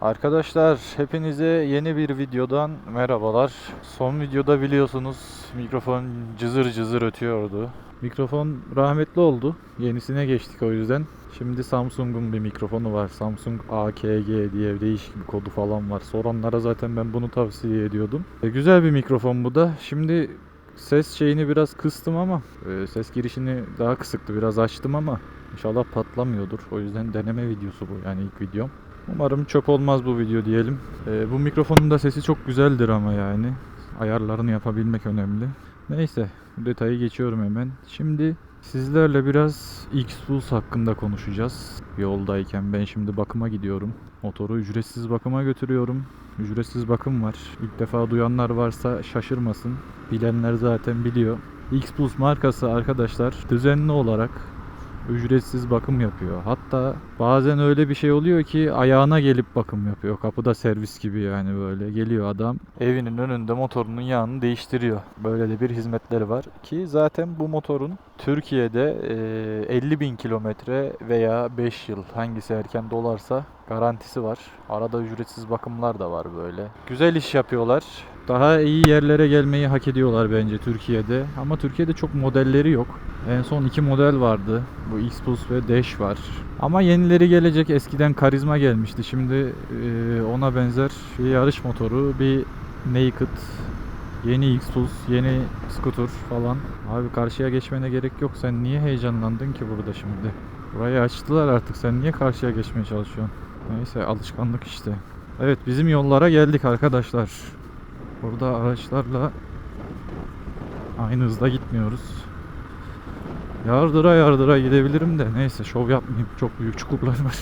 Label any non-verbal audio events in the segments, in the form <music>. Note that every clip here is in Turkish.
Arkadaşlar hepinize yeni bir videodan merhabalar. Son videoda biliyorsunuz mikrofon cızır cızır ötüyordu. Mikrofon rahmetli oldu. Yenisine geçtik o yüzden. Şimdi Samsung'un bir mikrofonu var. Samsung AKG diye değişik bir kodu falan var. Soranlara zaten ben bunu tavsiye ediyordum. E, güzel bir mikrofon bu da. Şimdi ses şeyini biraz kıstım ama e, ses girişini daha kısıktı. Biraz açtım ama inşallah patlamıyordur. O yüzden deneme videosu bu yani ilk videom. Umarım çöp olmaz bu video diyelim. Ee, bu mikrofonun da sesi çok güzeldir ama yani. Ayarlarını yapabilmek önemli. Neyse detayı geçiyorum hemen. Şimdi sizlerle biraz X-Tools hakkında konuşacağız. Yoldayken ben şimdi bakıma gidiyorum. Motoru ücretsiz bakıma götürüyorum. Ücretsiz bakım var. İlk defa duyanlar varsa şaşırmasın. Bilenler zaten biliyor. X-Tools markası arkadaşlar düzenli olarak ücretsiz bakım yapıyor. Hatta bazen öyle bir şey oluyor ki ayağına gelip bakım yapıyor. Kapıda servis gibi yani böyle geliyor adam. Evinin önünde motorunun yağını değiştiriyor. Böyle de bir hizmetleri var ki zaten bu motorun Türkiye'de e, 50 bin kilometre veya 5 yıl hangisi erken dolarsa garantisi var. Arada ücretsiz bakımlar da var böyle. Güzel iş yapıyorlar. Daha iyi yerlere gelmeyi hak ediyorlar bence Türkiye'de. Ama Türkiye'de çok modelleri yok. En son iki model vardı. Bu X-Pulse ve Dash var. Ama yenileri gelecek. Eskiden Karizma gelmişti. Şimdi e, ona benzer bir yarış motoru, bir Naked, yeni X-Pulse, yeni Scooter falan. Abi karşıya geçmene gerek yok. Sen niye heyecanlandın ki burada şimdi? Burayı açtılar artık. Sen niye karşıya geçmeye çalışıyorsun? Neyse alışkanlık işte. Evet bizim yollara geldik arkadaşlar. Burada araçlarla aynı hızda gitmiyoruz. Yardıra yardıra gidebilirim de neyse şov yapmayayım. Çok büyük çukurlar var.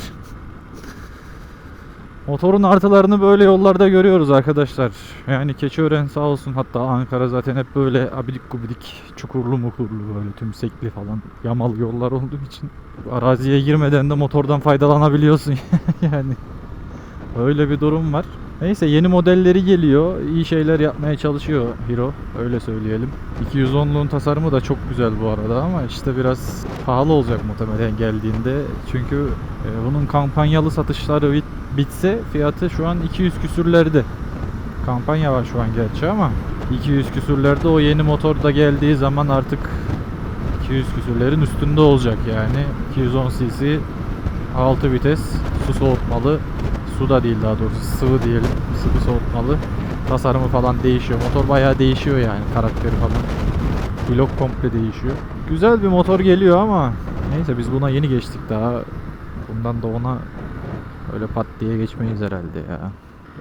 Motorun artılarını böyle yollarda görüyoruz arkadaşlar. Yani Keçiören sağ olsun hatta Ankara zaten hep böyle abidik gubidik çukurlu mukurlu böyle tümsekli falan yamalı yollar olduğu için araziye girmeden de motordan faydalanabiliyorsun <laughs> yani. Öyle bir durum var. Neyse yeni modelleri geliyor. İyi şeyler yapmaya çalışıyor Hero. Öyle söyleyelim. 210'luğun tasarımı da çok güzel bu arada ama işte biraz pahalı olacak muhtemelen geldiğinde. Çünkü e, bunun kampanyalı satışları bitse fiyatı şu an 200 küsürlerde. Kampanya var şu an gerçi ama 200 küsürlerde o yeni motor da geldiği zaman artık 200 küsürlerin üstünde olacak yani. 210 cc 6 vites su soğutmalı. Su da değil daha doğrusu sıvı diyelim sıvı soğutmalı. Tasarımı falan değişiyor. Motor bayağı değişiyor yani karakteri falan. Blok komple değişiyor. Güzel bir motor geliyor ama neyse biz buna yeni geçtik daha. Bundan da ona öyle pat diye geçmeyiz herhalde ya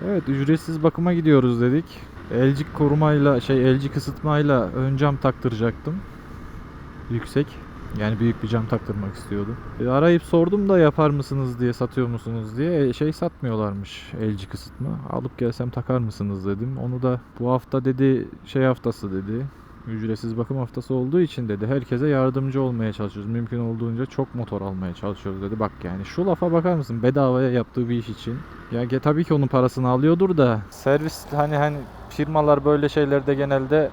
evet ücretsiz bakıma gidiyoruz dedik LG korumayla şey LG kısıtmayla ön cam taktıracaktım yüksek yani büyük bir cam taktırmak istiyordu. E, arayıp sordum da yapar mısınız diye satıyor musunuz diye E, şey satmıyorlarmış LG kısıtma. Alıp gelsem takar mısınız dedim. Onu da bu hafta dedi şey haftası dedi. Ücretsiz bakım haftası olduğu için dedi. Herkese yardımcı olmaya çalışıyoruz. Mümkün olduğunca çok motor almaya çalışıyoruz dedi. Bak yani şu lafa bakar mısın? Bedavaya yaptığı bir iş için. Ya tabii ki onun parasını alıyordur da. Servis hani hani firmalar böyle şeylerde genelde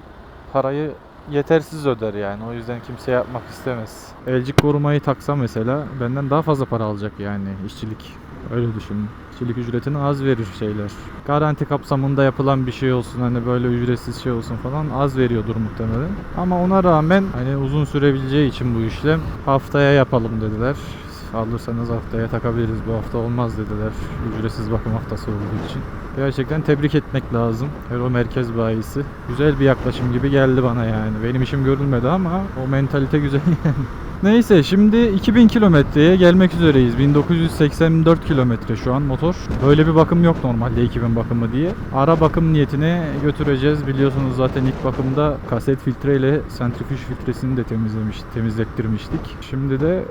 parayı yetersiz öder yani. O yüzden kimse yapmak istemez. Elcik korumayı taksa mesela benden daha fazla para alacak yani işçilik. Öyle düşün. İşçilik ücretini az verir şeyler. Garanti kapsamında yapılan bir şey olsun hani böyle ücretsiz şey olsun falan az veriyordur muhtemelen. Ama ona rağmen hani uzun sürebileceği için bu işlem haftaya yapalım dediler. Alırsanız haftaya takabiliriz. Bu hafta olmaz dediler. Ücretsiz bakım haftası olduğu için. Gerçekten tebrik etmek lazım. Hero Merkez Bayisi. Güzel bir yaklaşım gibi geldi bana yani. Benim işim görülmedi ama o mentalite güzel <laughs> yani. Neyse şimdi 2000 kilometreye gelmek üzereyiz. 1984 kilometre şu an motor. Böyle bir bakım yok normalde 2000 bakımı diye. Ara bakım niyetine götüreceğiz. Biliyorsunuz zaten ilk bakımda kaset filtreyle sentrifüj filtresini de temizlemiş, temizlettirmiştik. Şimdi de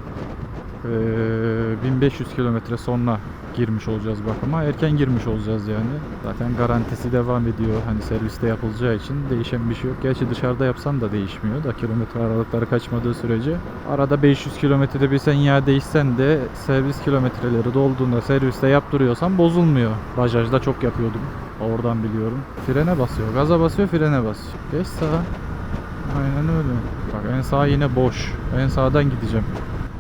1500 kilometre sonra girmiş olacağız bakıma. Erken girmiş olacağız yani. Zaten garantisi devam ediyor. Hani serviste yapılacağı için değişen bir şey yok. Gerçi dışarıda yapsan da değişmiyor da kilometre aralıkları kaçmadığı sürece. Arada 500 kilometrede bir sen yağ değişsen de servis kilometreleri dolduğunda serviste yaptırıyorsan bozulmuyor. Bajajda çok yapıyordum. Oradan biliyorum. Frene basıyor. Gaza basıyor, frene basıyor. Geç sağa. Aynen öyle. Bak en sağ yine boş. En sağdan gideceğim.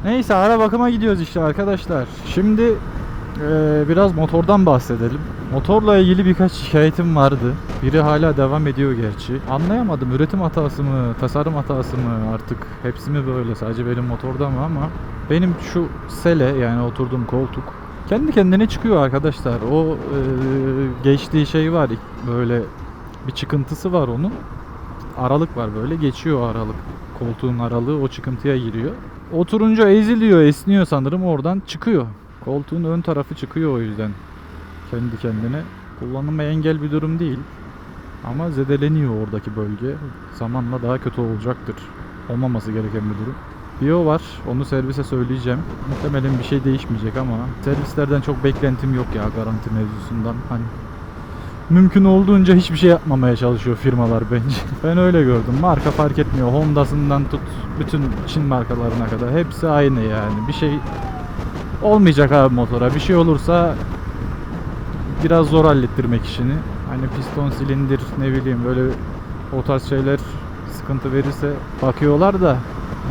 Neyse ara bakıma gidiyoruz işte arkadaşlar. Şimdi Ee, biraz motordan bahsedelim. Motorla ilgili birkaç şikayetim vardı. Biri hala devam ediyor gerçi. Anlayamadım üretim hatası mı, tasarım hatası mı artık hepsi mi böyle sadece benim motorda mı ama benim şu sele yani oturduğum koltuk kendi kendine çıkıyor arkadaşlar. O e, geçtiği şey var böyle bir çıkıntısı var onun. Aralık var böyle geçiyor aralık. Koltuğun aralığı o çıkıntıya giriyor. Oturunca eziliyor, esniyor sanırım oradan çıkıyor. Koltuğun ön tarafı çıkıyor o yüzden. Kendi kendine. Kullanıma engel bir durum değil. Ama zedeleniyor oradaki bölge. Zamanla daha kötü olacaktır. Olmaması gereken bir durum. Bir o var. Onu servise söyleyeceğim. Muhtemelen bir şey değişmeyecek ama servislerden çok beklentim yok ya garanti mevzusundan. Hani mümkün olduğunca hiçbir şey yapmamaya çalışıyor firmalar bence. <laughs> Ben öyle gördüm. Marka fark etmiyor. Honda'sından tut bütün Çin markalarına kadar hepsi aynı yani. Bir şey olmayacak abi motora. Bir şey olursa biraz zor hallettirmek işini. Hani piston silindir ne bileyim böyle o tarz şeyler sıkıntı verirse bakıyorlar da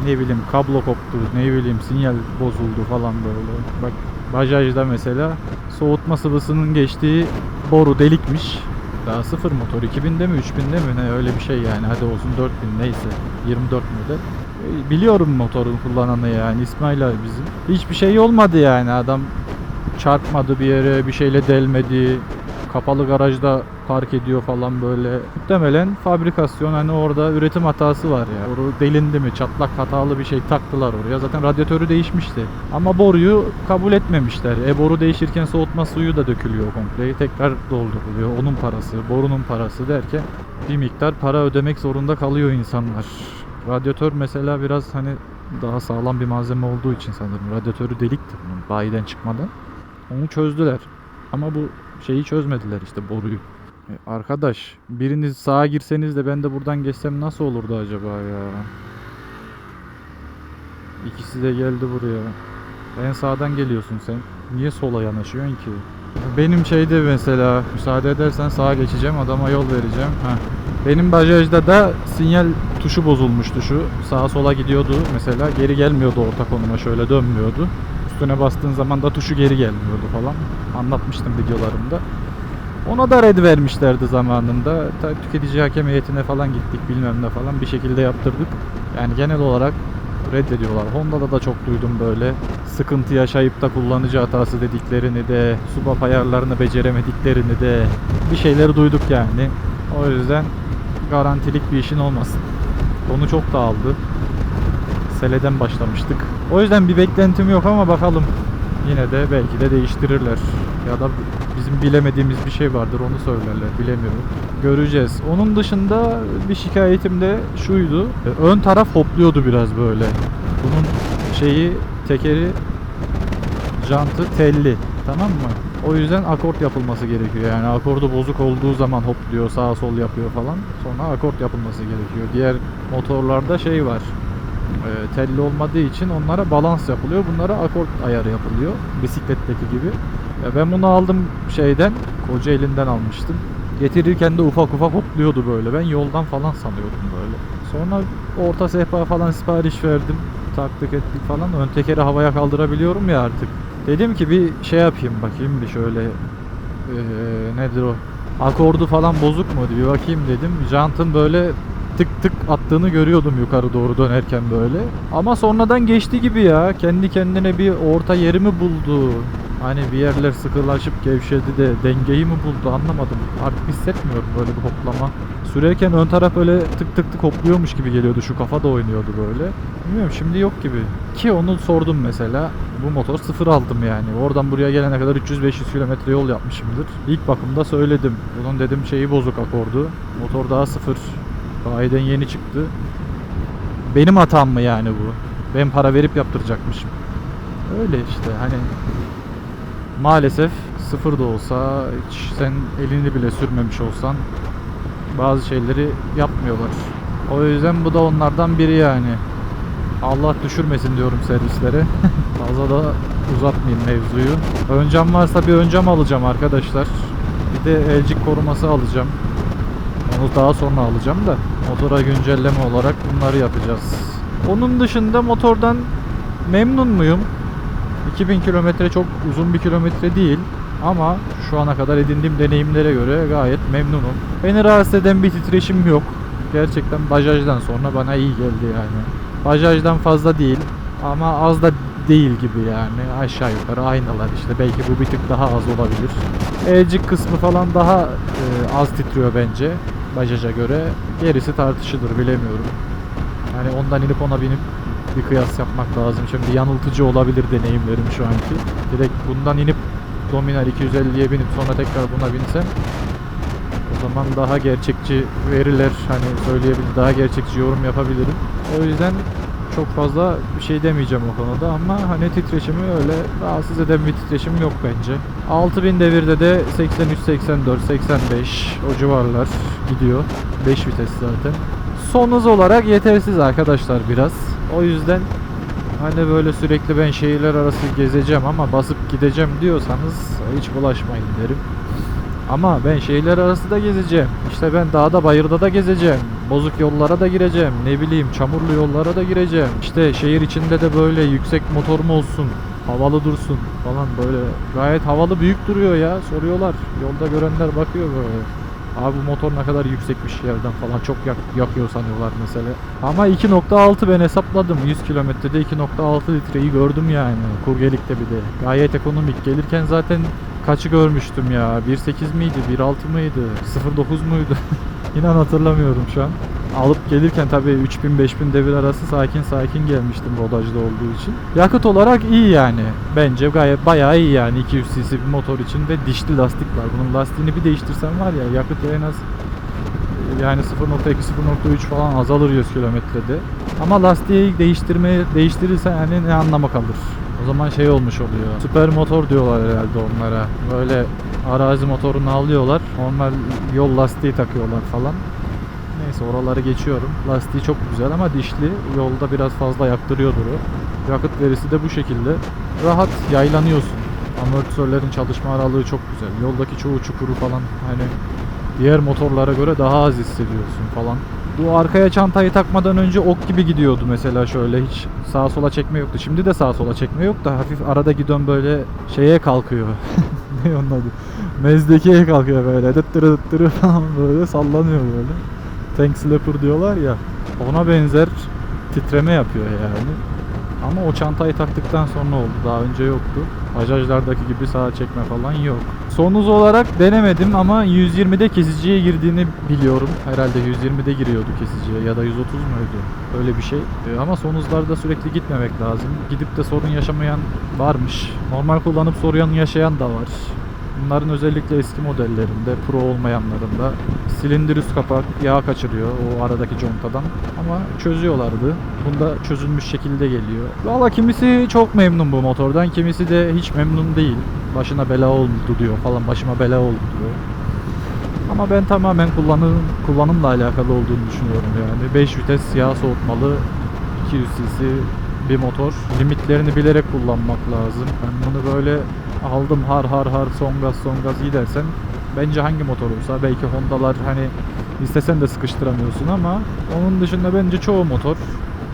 ne bileyim kablo koptu ne bileyim sinyal bozuldu falan böyle. Bak Bajaj'da mesela soğutma sıvısının geçtiği boru delikmiş. Daha sıfır motor 2000'de mi 3000'de mi ne öyle bir şey yani hadi olsun 4000 neyse 24 model. E, Biliyorum motorun kullananı yani İsmail abi bizim. Hiçbir şey olmadı yani adam çarpmadı bir yere bir şeyle delmedi. Kapalı garajda park ediyor falan böyle. Muhtemelen fabrikasyon hani orada üretim hatası var ya. Boru delindi mi çatlak hatalı bir şey taktılar oraya. Zaten radyatörü değişmişti. Ama boruyu kabul etmemişler. E boru değişirken soğutma suyu da dökülüyor komple. Tekrar dolduruluyor. Onun parası, borunun parası derken bir miktar para ödemek zorunda kalıyor insanlar. Radyatör mesela biraz hani daha sağlam bir malzeme olduğu için sanırım. Radyatörü delikti bunun bayiden çıkmadan. Onu çözdüler. Ama bu şeyi çözmediler işte boruyu. E, arkadaş biriniz sağa girseniz de ben de buradan geçsem nasıl olurdu acaba ya? İkisi de geldi buraya. En sağdan geliyorsun sen. Niye sola yanaşıyorsun ki? Benim şeyde mesela müsaade edersen sağa geçeceğim adama yol vereceğim. Heh. Benim bajajda da sinyal tuşu bozulmuştu şu. Sağa sola gidiyordu mesela geri gelmiyordu orta konuma şöyle dönmüyordu. Üstüne bastığın zaman da tuşu geri gelmiyordu falan. Anlatmıştım videolarımda. Ona da red vermişlerdi zamanında. Ta tüketici hakem heyetine falan gittik bilmem ne falan bir şekilde yaptırdık. Yani genel olarak reddediyorlar. Honda'da da çok duydum böyle sıkıntı yaşayıp da kullanıcı hatası dediklerini de subap ayarlarını beceremediklerini de bir şeyleri duyduk yani. O yüzden garantilik bir işin olmasın. Onu çok da Seleden başlamıştık. O yüzden bir beklentim yok ama bakalım. Yine de belki de değiştirirler. Ya da bizim bilemediğimiz bir şey vardır onu söylerler bilemiyorum. Göreceğiz. Onun dışında bir şikayetim de şuydu. E, Ön taraf hopluyordu biraz böyle. Bunun şeyi tekeri jantı telli. Tamam mı? O yüzden akort yapılması gerekiyor. Yani akordu bozuk olduğu zaman hopluyor, sağa sol yapıyor falan. Sonra akort yapılması gerekiyor. Diğer motorlarda şey var. E, telli olmadığı için onlara balans yapılıyor. Bunlara akort ayarı yapılıyor. Bisikletteki gibi. Ya ben bunu aldım şeyden, Kocaeli'nden almıştım. Getirirken de ufak ufak hopluyordu böyle. Ben yoldan falan sanıyordum böyle. Sonra orta sehpa falan sipariş verdim. Taktık ettik falan. Ön tekeri havaya kaldırabiliyorum ya artık. Dedim ki bir şey yapayım bakayım bir şöyle eee, nedir o akordu falan bozuk mu bir bakayım dedim. Jantın böyle tık tık attığını görüyordum yukarı doğru dönerken böyle. Ama sonradan geçti gibi ya. Kendi kendine bir orta yerimi buldu. Hani bir yerler sıkılaşıp gevşedi de dengeyi mi buldu anlamadım. Artık hissetmiyorum böyle bir hoplama. Sürerken ön taraf öyle tık tık tık hopluyormuş gibi geliyordu. Şu kafa da oynuyordu böyle. Bilmiyorum şimdi yok gibi. Ki onu sordum mesela. Bu motor sıfır aldım yani. Oradan buraya gelene kadar 300-500 kilometre yol yapmışımdır. İlk bakımda söyledim. Bunun dedim şeyi bozuk akordu. Motor daha sıfır. Bayiden yeni çıktı. Benim hatam mı yani bu? Ben para verip yaptıracakmışım. Öyle işte hani maalesef sıfır da olsa hiç sen elini bile sürmemiş olsan bazı şeyleri yapmıyorlar. O yüzden bu da onlardan biri yani. Allah düşürmesin diyorum servislere. <laughs> Fazla da uzatmayayım mevzuyu. Ön cam varsa bir ön cam alacağım arkadaşlar. Bir de elcik koruması alacağım. Onu daha sonra alacağım da motora güncelleme olarak bunları yapacağız. Onun dışında motordan memnun muyum? 2000 kilometre çok uzun bir kilometre değil ama şu ana kadar edindiğim deneyimlere göre gayet memnunum. Beni rahatsız eden bir titreşim yok. Gerçekten Bajaj'dan sonra bana iyi geldi yani. Bajaj'dan fazla değil ama az da değil gibi yani aşağı yukarı aynılar işte belki bu bir tık daha az olabilir. Elcik kısmı falan daha e, az titriyor bence Bajaj'a göre. Gerisi tartışılır bilemiyorum. Yani ondan inip ona binip bir kıyas yapmak lazım. Şimdi yanıltıcı olabilir deneyimlerim şu anki. Direkt bundan inip Dominar 250'ye binip sonra tekrar buna binsem o zaman daha gerçekçi veriler hani söyleyebilir, daha gerçekçi yorum yapabilirim. O yüzden çok fazla bir şey demeyeceğim o konuda ama hani titreşimi öyle rahatsız eden bir titreşim yok bence. 6000 devirde de 83, 84, 85 o civarlar gidiyor. 5 vites zaten. Son hız olarak yetersiz arkadaşlar biraz. O yüzden hani böyle sürekli ben şehirler arası gezeceğim ama basıp gideceğim diyorsanız hiç bulaşmayın derim. Ama ben şehirler arası da gezeceğim. İşte ben dağda bayırda da gezeceğim. Bozuk yollara da gireceğim. Ne bileyim çamurlu yollara da gireceğim. İşte şehir içinde de böyle yüksek motorum olsun. Havalı dursun falan böyle. Gayet havalı büyük duruyor ya. Soruyorlar. Yolda görenler bakıyor böyle. Abi bu motor ne kadar yüksekmiş yerden falan çok yak, yakıyor sanıyorlar mesela. Ama 2.6 ben hesapladım. 100 kilometrede 2.6 litreyi gördüm yani. Kurgelikte bir de. Gayet ekonomik. Gelirken zaten kaçı görmüştüm ya? 1.8 miydi? 1.6 mıydı? 0.9 muydu? <laughs> İnan hatırlamıyorum şu an. Alıp gelirken tabii 3000-5000 devir arası sakin sakin gelmiştim rodajda olduğu için. Yakıt olarak iyi yani. Bence gayet bayağı iyi yani 200 cc bir motor için ve dişli lastik var. Bunun lastiğini bir değiştirsen var ya yakıt en az yani 0.2 0.3 falan azalır 100 kilometrede. Ama lastiği değiştirmeye değiştirirsen yani ne anlamı kalır? O zaman şey olmuş oluyor. Süper motor diyorlar herhalde onlara. Böyle arazi motorunu alıyorlar. Normal yol lastiği takıyorlar falan. Neyse oraları geçiyorum. Lastiği çok güzel ama dişli. Yolda biraz fazla yaktırıyordur o. Yakıt verisi de bu şekilde. Rahat yaylanıyorsun. Amortisörlerin çalışma aralığı çok güzel. Yoldaki çoğu çukuru falan hani diğer motorlara göre daha az hissediyorsun falan. Bu arkaya çantayı takmadan önce ok gibi gidiyordu mesela şöyle hiç sağa sola çekme yoktu. Şimdi de sağa sola çekme yok da hafif arada gidon böyle şeye kalkıyor. <laughs> ne onun adı? Mezdekiye kalkıyor böyle. Dıttırı dıttırı falan böyle sallanıyor böyle. Tank slapper diyorlar ya. Ona benzer titreme yapıyor yani. Ama o çantayı taktıktan sonra oldu. Daha önce yoktu. Bajajlardaki gibi sağa çekme falan yok. Son hız olarak denemedim ama 120'de kesiciye girdiğini biliyorum. Herhalde 120'de giriyordu kesiciye ya da 130 muydu? Öyle bir şey. Ee, ama son hızlarda sürekli gitmemek lazım. Gidip de sorun yaşamayan varmış. Normal kullanıp sorun yaşayan da var. Bunların özellikle eski modellerinde, pro olmayanlarında silindir üst kapak yağ kaçırıyor o aradaki contadan. Ama çözüyorlardı. Bunda çözülmüş şekilde geliyor. Valla kimisi çok memnun bu motordan, kimisi de hiç memnun değil. Başına bela oldu diyor falan, başıma bela oldu diyor. Ama ben tamamen kullanım, kullanımla alakalı olduğunu düşünüyorum yani. 5 vites yağ soğutmalı, 200 cc bir motor. Limitlerini bilerek kullanmak lazım. Ben bunu böyle aldım har har har son gaz son gaz iyi dersen bence hangi motor olsa belki Honda'lar hani istesen de sıkıştıramıyorsun ama onun dışında bence çoğu motor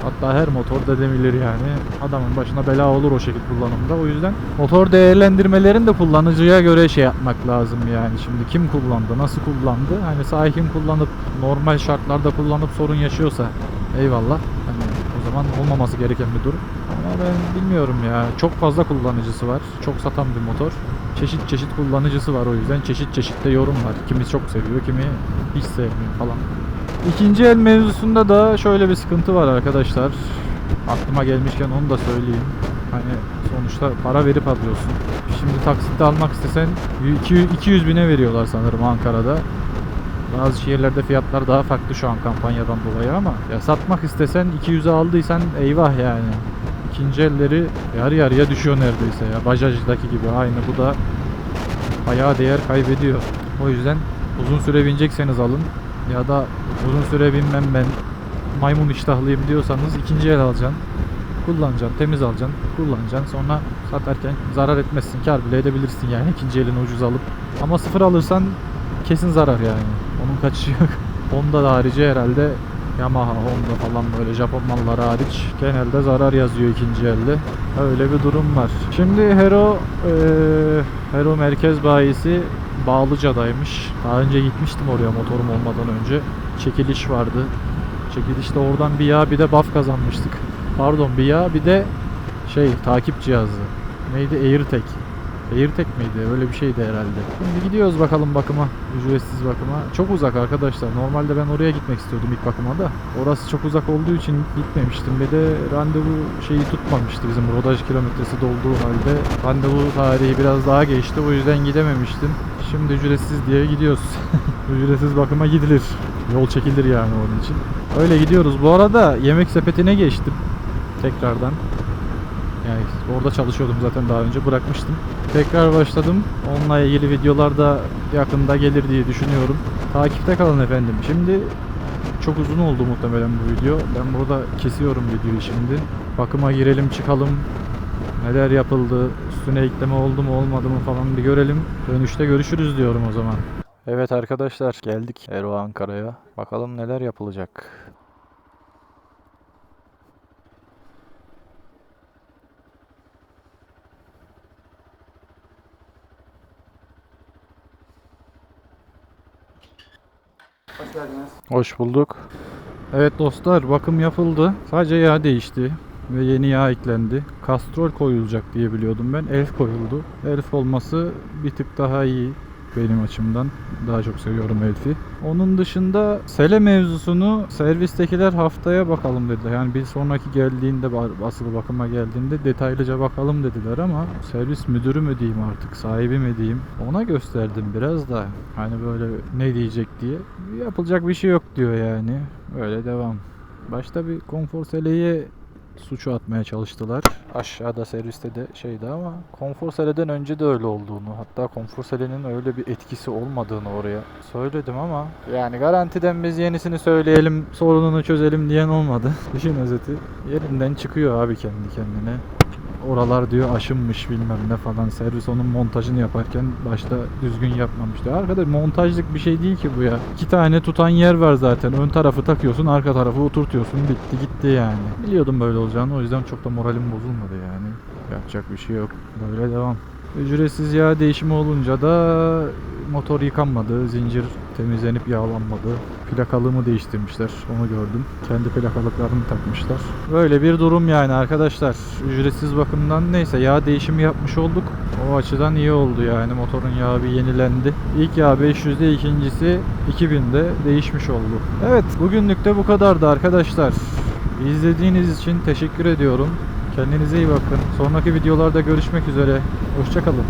hatta her motor da demilir yani adamın başına bela olur o şekilde kullanımda. O yüzden motor değerlendirmelerini de kullanıcıya göre şey yapmak lazım yani. Şimdi kim kullandı nasıl kullandı? Hani sakin kullanıp normal şartlarda kullanıp sorun yaşıyorsa eyvallah. Hani o zaman olmaması gereken bir durum ben bilmiyorum ya. Çok fazla kullanıcısı var. Çok satan bir motor. Çeşit çeşit kullanıcısı var o yüzden. Çeşit çeşit de yorum var. Kimi çok seviyor, kimi hiç sevmiyor falan. İkinci el mevzusunda da şöyle bir sıkıntı var arkadaşlar. Aklıma gelmişken onu da söyleyeyim. Hani sonuçta para verip alıyorsun. Şimdi taksitte almak istesen 200 bine veriyorlar sanırım Ankara'da. Bazı şehirlerde fiyatlar daha farklı şu an kampanyadan dolayı ama ya satmak istesen 200'e aldıysan eyvah yani. İkinci elleri yarı yarıya düşüyor neredeyse ya. Bajajdaki gibi aynı bu da bayağı değer kaybediyor. O yüzden uzun süre binecekseniz alın ya da uzun süre binmem ben maymun iştahlıyım diyorsanız ikinci el alacaksın. Kullanacaksın, temiz alacaksın, kullanacaksın. Sonra satarken zarar etmezsin, kar bile edebilirsin yani ikinci elini ucuz alıp. Ama sıfır alırsan kesin zarar yani. Onun kaçışı yok. Honda da harici herhalde Yamaha, Honda falan böyle Japon malları hariç genelde zarar yazıyor ikinci elde. Öyle bir durum var. Şimdi Hero eee, Hero merkez bayisi Bağlıca'daymış. Daha önce gitmiştim oraya motorum olmadan önce. Çekiliş vardı. Çekilişte oradan bir yağ bir de buff kazanmıştık. Pardon bir yağ bir de şey takip cihazı. Neydi? AirTag. AirTag miydi? Öyle bir şeydi herhalde. Şimdi gidiyoruz bakalım bakıma. Ücretsiz bakıma. Çok uzak arkadaşlar. Normalde ben oraya gitmek istiyordum ilk bakıma da. Orası çok uzak olduğu için gitmemiştim. Bir de randevu şeyi tutmamıştı bizim rodaj kilometresi dolduğu halde. Randevu tarihi biraz daha geçti. O yüzden gidememiştim. Şimdi ücretsiz diye gidiyoruz. <laughs> ücretsiz bakıma gidilir. Yol çekilir yani onun için. Öyle gidiyoruz. Bu arada yemek sepetine geçtim. Tekrardan. Yani orada çalışıyordum zaten daha önce bırakmıştım. Tekrar başladım. Onunla ilgili videolar da yakında gelir diye düşünüyorum. Takipte kalın efendim. Şimdi çok uzun oldu muhtemelen bu video. Ben burada kesiyorum videoyu şimdi. Bakıma girelim çıkalım. Neler yapıldı, üstüne ekleme oldu mu olmadı mı falan bir görelim. Dönüşte görüşürüz diyorum o zaman. Evet arkadaşlar geldik Ero Ankara'ya. Bakalım neler yapılacak. Hoş bulduk. Evet dostlar bakım yapıldı. Sadece yağ değişti ve yeni yağ eklendi. Kastrol koyulacak diye biliyordum ben. Elf koyuldu. Elf olması bir tık daha iyi benim açımdan. Daha çok seviyorum Elf'i. Onun dışında sele mevzusunu servistekiler haftaya bakalım dediler. Yani bir sonraki geldiğinde asıl bakıma geldiğinde detaylıca bakalım dediler ama servis müdürü mü diyeyim artık sahibi mi diyeyim ona gösterdim biraz da hani böyle ne diyecek diye yapılacak bir şey yok diyor yani öyle devam. Başta bir konfor seleyi suçu atmaya çalıştılar. Aşağıda serviste de şeydi ama konfor seleden önce de öyle olduğunu hatta konfor selenin öyle bir etkisi olmadığını oraya söyledim ama yani garantiden biz yenisini söyleyelim sorununu çözelim diyen olmadı. İşin özeti yerinden çıkıyor abi kendi kendine. Oralar diyor aşınmış bilmem ne falan. Servis onun montajını yaparken başta düzgün yapmamış diyor. Arkadaş montajlık bir şey değil ki bu ya. İki tane tutan yer var zaten. Ön tarafı takıyorsun, arka tarafı oturtuyorsun. Bitti gitti yani. Biliyordum böyle olacağını. O yüzden çok da moralim bozulmadı yani. Yapacak bir şey yok. Böyle devam. Ücretsiz yağ değişimi olunca da motor yıkanmadı, zincir temizlenip yağlanmadı. Plakalığımı değiştirmişler, onu gördüm. Kendi plakalıklarını takmışlar. Böyle bir durum yani arkadaşlar. Ücretsiz bakımdan neyse yağ değişimi yapmış olduk. O açıdan iyi oldu yani motorun yağı bir yenilendi. İlk yağ 500'de ikincisi 2000'de değişmiş oldu. Evet bugünlük de bu kadardı arkadaşlar. İzlediğiniz için teşekkür ediyorum. Kendinize iyi bakın. Sonraki videolarda görüşmek üzere. Hoşçakalın.